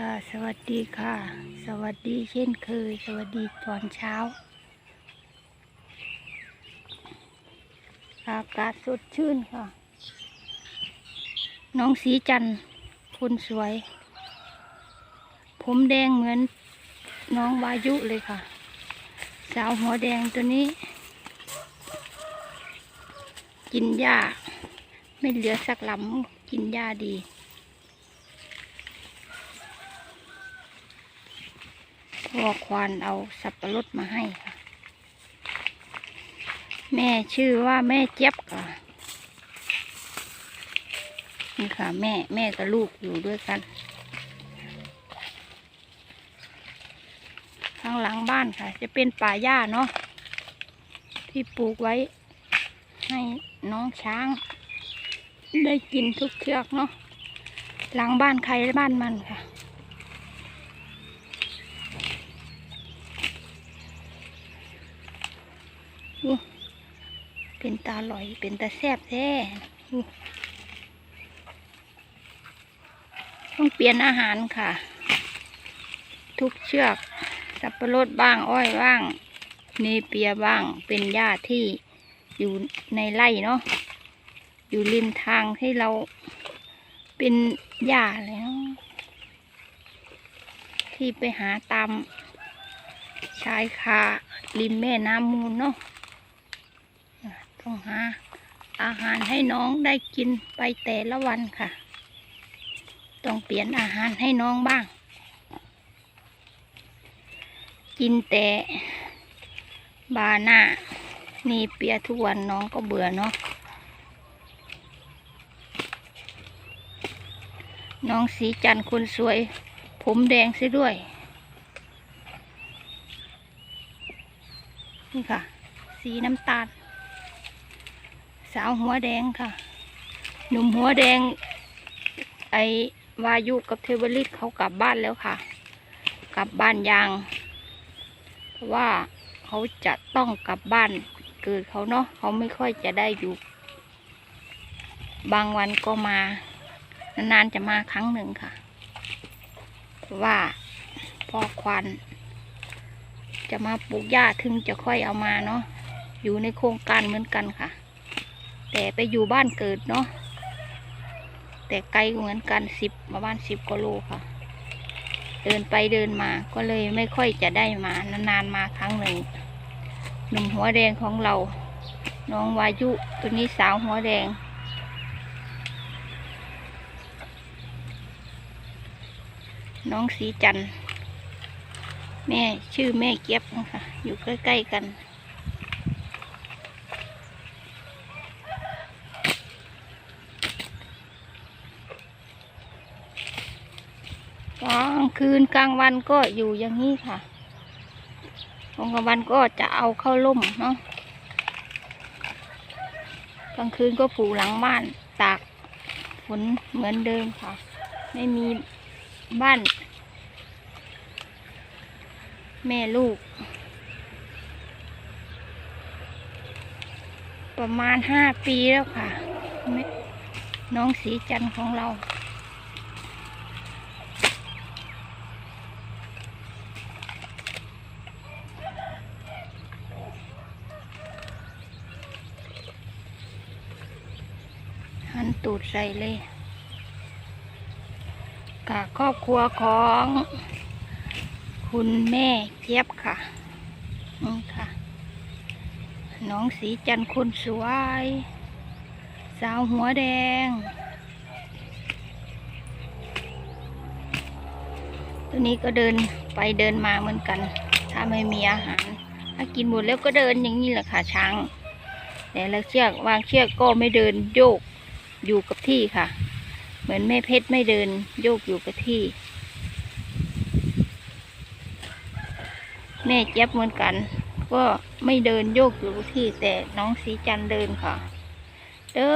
ค่ะ สวัสดีค่ะ สวัสดีเช่นเคย สวัสดีตอนเช้า อากาศสดชื่นค่ะ น้องสีจันทร์คนสวย ผมแดงเหมือนน้องวายุเลยค่ะ สาวหัวแดงตัวนี้ กินหญ้า ไม่เหลือสักลำกินหญ้าดี พ่อควานเอาสับปะรดมาให้ค่ะ แม่ชื่อว่าแม่เจี๊ยบค่ะ นี่ค่ะ แม่แม่กับลูกอยู่ด้วยกัน ข้างหลังบ้านค่ะ จะเป็นป่าหญ้าเนาะที่ปลูกไว้ ให้น้องช้าง ได้กินทุกเชือกเนาะหลังบ้านใครบ้านมันค่ะ เป็นตาลอย เป็นตาแซบแท้ต้องเปลี่ยนอาหารค่ะ ทุกเชือก สับปะรดบ้างอ้อยบ้าง เนเปียบ้าง เป็นหญ้าที่อยู่ในไร่เนาะ อยู่ริมทางให้เราเป็นหญ้าแล้ว ที่ไปหาตามชายคาริมแม่น้ำมูลเนาะ หาอาหารให้น้องได้กินไปแต่ละวันค่ะ ต้องเปลี่ยนอาหารให้น้องบ้าง กินแต่บาหน่านี่เปียทุกวันน้องก็เบื่อเนาะ น้องสีจันทร์คนสวย ผมแดงซะด้วย นี่ค่ะ สีน้ำตาล สาวหัวแดงค่ะ หนุ่มหัวแดง ไอวายุกับเทวลิตเขากลับบ้านแล้วค่ะ กลับบ้านยางเพราะว่าเขาจะต้องกลับบ้านเกิดเขาเนาะเขาไม่ค่อยจะได้อยู่ บางวันก็มานานๆจะมาครั้งหนึ่งค่ะเพราะว่าพ่อควัน จะมาปลูกหญ้าถึงจะค่อยเอามาเนาะอยู่ในโครงการเหมือนกันค่ะ แต่ไปอยู่บ้านเกิดเนาะแต่ไกลเหมือนกันสิบประมาณสิบกิโลค่ะ เดินไปเดินมาก็เลยไม่ค่อยจะได้มานานๆมาครั้งหนึ่งหนุ่มหัวแดงของเรา น้องวายุตัวนี้สาวหัวแดง น้องสีจันแม่ชื่อแม่เก็บนะคะอยู่ใกล้ ๆ กัน กลางคืนกลางวันก็อยู่อย่างนี้ค่ะกลางวันก็จะเอาเข้าร่มเนาะกลางคืนก็ผูหลังบ้านตากฝนเหมือนเดิมค่ะ ไม่มีบ้าน แม่ลูก ประมาณห้าปีแล้วค่ะ น้องสีจันทร์ของเรา หันตูดใส่เลยกับครอบครัวของ คุณแม่เจี๊ยบค่ะนี่ค่ะ น้องสีจันทร์สวย สาวหัวแดง ตัวนี้ก็เดินไปเดินมาเหมือนกัน ถ้าไม่มีอาหาร ถ้ากินหมดแล้วก็เดินอย่างนี้แหละค่ะช้าง แต่ละเชือกวางเชือกก็ไม่เดินโยก อยู่กับที่ค่ะ เหมือนแม่เพชรไม่เดินโยกอยู่กับที่ แม่เจี๊ยบเหมือนกัน ก็ไม่เดินโยกอยู่กับที่ แต่น้องสีจันเดินค่ะ เดิ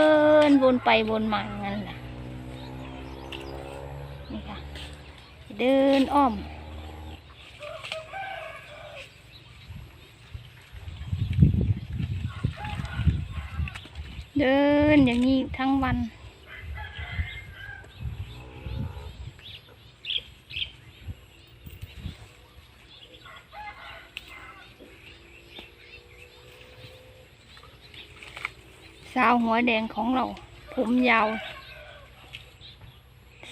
นวนไปวนมาอย่างนั้นแหละนี่ค่ะ เดินอ้อม เดินอย่างนี้ทั้งวัน สาวหัวแดงของเรา ผมยาว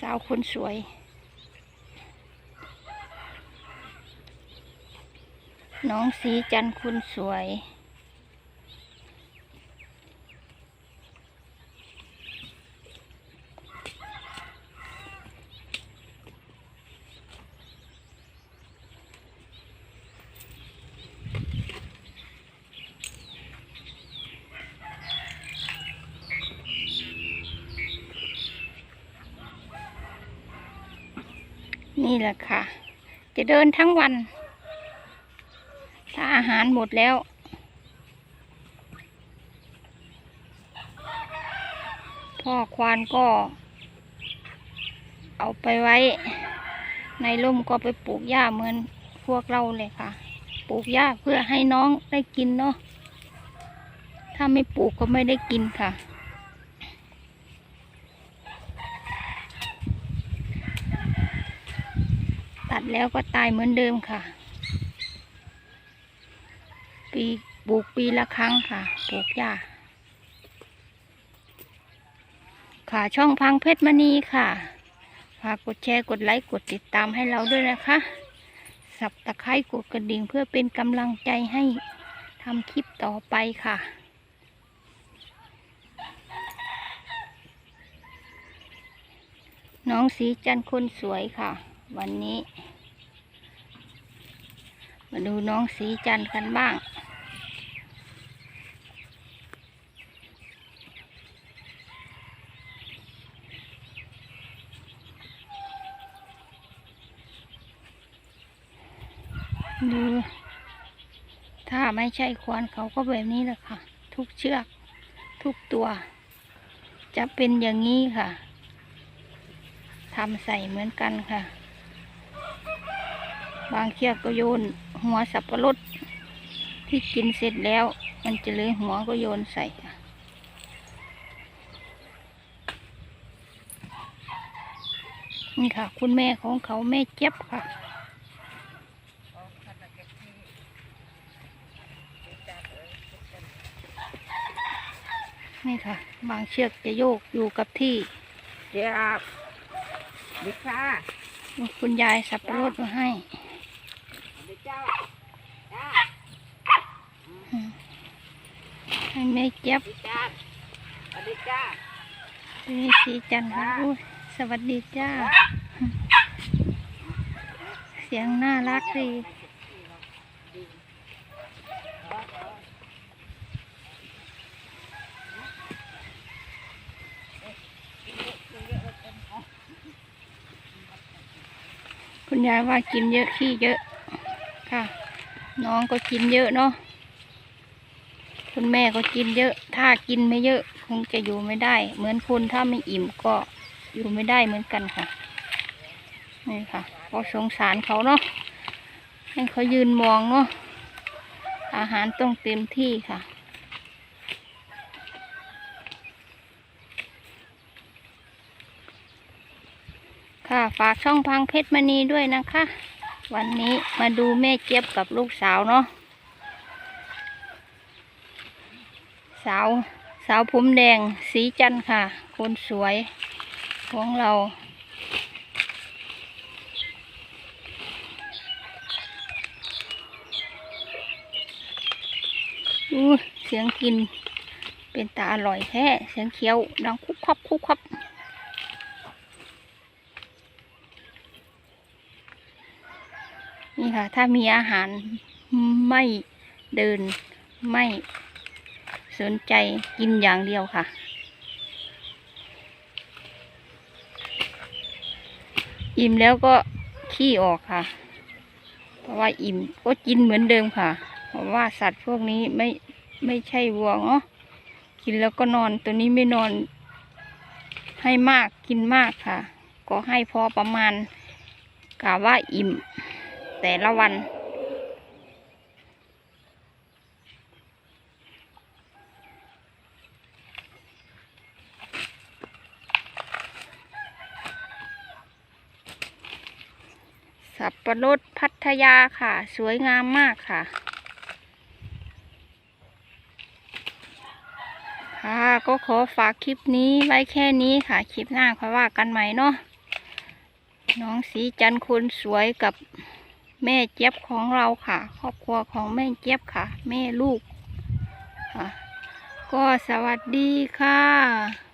สาวคนสวย น้องสีจันคุณสวย นี่แหละค่ะ จะเดินทั้งวัน ถ้าอาหารหมดแล้ว พ่อควานก็ เอาไปไว้ ในร่มก็ไปปลูกหญ้าเหมือนพวกเราเลยค่ะ ปลูกหญ้าเพื่อให้น้องได้กินเนาะถ้าไม่ปลูกก็ไม่ได้กินค่ะ ตัด แล้วก็ตายเหมือนเดิมค่ะ ปีปลูกปีละครั้งค่ะ ปลูกหญ้า ค่ะช่องพังเพชรมณีค่ะฝากกดแชร์กดไลค์กดติดตามให้เราด้วยนะคะ สับตะไคร้กดกระดิ่งเพื่อเป็นกำลังใจให้ทำคลิปต่อไปค่ะน้องสีจันทร์คนสวยค่ะ วันนี้ มาดูน้องสีจันกันบ้าง ดู ถ้าไม่ใช่ควานเขาก็แบบนี้แหละค่ะ ทุกเชือก ทุกตัว จะเป็นอย่างนี้ค่ะทำใส่เหมือนกันค่ะ บางเชือกก็โยนหัวสับปะรดที่กินเสร็จแล้ว มันจะเหลยหัวก็โยนใส่ค่ะนี่ค่ะ คุณแม่ของเขาแม่เจ็บค่ะนี่ค่ะ บางเชือกจะโยกอยู่กับที่เจี๊ยบดิค่ะ คุณยายสับปะรดมาให้ ดิเจ้าจ้า ให้แม่เจ็บดิจ้าสวัสดีจ้านี่สีจันทร์ค่ะอุ๊ยสวัสดีจ้า เสียงน่ารักดีคุณยายว่ากินเยอะขี้เยอะค่ะ น้องก็กินเยอะเนาะ คุณแม่ก็กินเยอะ ถ้ากินไม่เยอะ คงจะอยู่ไม่ได้ เหมือนคุณถ้าไม่อิ่มก็อยู่ไม่ได้เหมือนกันค่ะ นี่ค่ะ ก็สงสารเขาเนาะ ให้เขายืนมองเนาะ อาหารต้องเต็มที่ค่ะค่ะฝากช่องพังเพชรมณีด้วยนะคะ วันนี้มาดูแม่เจี๊ยบกับลูกสาวเนาะ สาวสาวผมแดงสีจันค่ะ คนสวยของเรา อู้เสียงกินเป็นตาอร่อยแท้เสียงเคี้ยวดังคุบคับคุบคับนี่ค่ะ ถ้ามีอาหารไม่เดินไม่ สนใจกินอย่างเดียวค่ะ อิ่มแล้วก็ขี้ออกค่ะ เพราะว่าอิ่มก็กินเหมือนเดิมค่ะ เพราะว่าสัตว์พวกนี้ไม่ไม่ใช่วัวเนาะกินแล้วก็นอนตัวนี้ไม่นอน ให้มากกินมากค่ะ ก็ให้พอประมาณกะว่าอิ่ม แต่ละวัน สับ ปะรดพัทยาค่ะ สวยงามมากค่ะ ค่ะก็ขอฝากคลิปนี้ไว้แค่นี้ค่ะ คลิปหน้าค่อยว่ากันใหม่เนาะน้องสีจันทร์คนสวยกับแม่เจี๊ยบของเราค่ะ ครอบครัวของแม่เจี๊ยบค่ะ แม่ลูกค่ะ ก็สวัสดีค่ะ